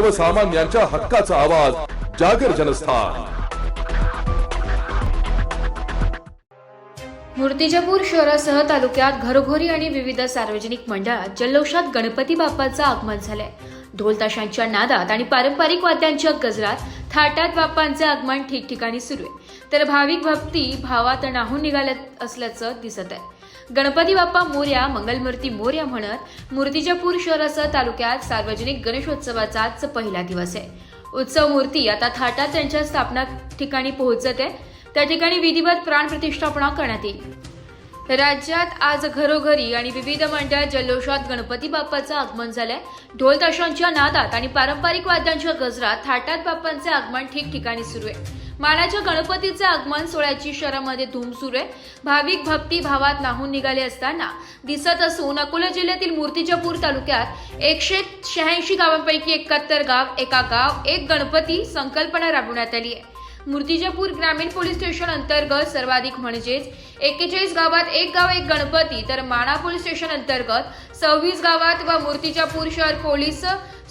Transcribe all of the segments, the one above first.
सर्वसामान्यांच्या हक्काचा आवाज जागर जनस्थान. मूर्तिजापूर शहरासह तालुक्यात घरोघरी आणि विविध सार्वजनिक मंडळात जल्लोषात गणपती बाप्पाचं आगमन झालंय. ढोलताशांच्या नादात आणि पारंपरिक वाद्यांच्या गजरात थाटात बाप्पांचे आगमन ठिकठिकाणी सुरू आहे. तर भाविक भक्ती भावात नाहून निघाल्यात असल्याचं दिसत आहे. गणपती बाप्पा मोर्या मंगलमूर्ती मोर्या म्हणत मूर्तिजापूर शहरासह तालुक्यात सार्वजनिक गणेशोत्सवाचा आज पहिला दिवस आहे. उत्सव मूर्ती आता थाटात त्यांच्या स्थापना ठिकाणी पोहोचत आहे. त्या ठिकाणी विधिवत प्राणप्रतिष्ठापना करण्यात येईल. राज्यात आज घरोघरी आणि विविध मंडळात जल्लोषात गणपती बाप्पाचं आगमन झालंय. ढोल ताशांच्या नादात आणि पारंपरिक वाद्यांच्या गजरात थाटात बाप्पांचे आगमन ठिकठिकाणी सुरू आहे. मानाच्या गणपतीचे आगमन सोहळ्याची शहरामध्ये धूम सुरू आहे. भाविक भक्ती भावात नाहून निघाले असताना दिसत असून अकोला जिल्ह्यातील मूर्तिजापूर तालुक्यात एकशे शहाऐंशी गावांपैकी एकाहत्तर गाव एका गाव एक गणपती संकल्पना राबवण्यात आली आहे. मूर्तिजापूर ग्रामीण पोलीस स्टेशन अंतर्गत सर्वाधिक म्हणजेच एक्केचाळीस गावात एक गाव एक गणपती. तर माणा पोलीस स्टेशन अंतर्गत सव्वीस गावात व मूर्तिजापूर शहर पोलीस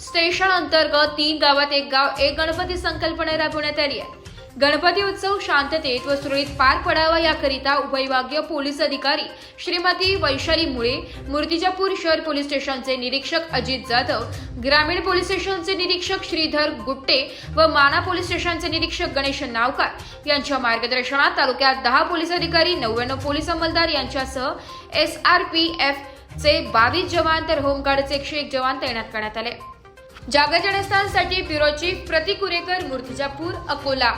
स्टेशन अंतर्गत तीन गावात एक गाव एक गणपती संकल्पना राबवण्यात आली आहे. गणपती उत्सव शांततेत व सुरळीत पार पडावा याकरिता उपविभागीय पोलीस अधिकारी श्रीमती वैशाली मुळे मूर्तिजापूर शहर पोलीस स्टेशनचे निरीक्षक अजित जाधव ग्रामीण पोलीस स्टेशनचे निरीक्षक श्रीधर गुट्टे व माना पोलीस स्टेशनचे निरीक्षक गणेश नावकार यांच्या मार्गदर्शनात तालुक्यात दहा पोलीस अधिकारी नव्याण्णव पोलीस अंमलदार यांच्यासह एस आर पी एफ चे बावीस जवान तर होमगार्डचे एकशे एक जवान तैनात करण्यात आले. जागर जनस्थानसाठी ब्युरो चीफ प्रतीक कुरेकर मूर्तिजापूर अकोला.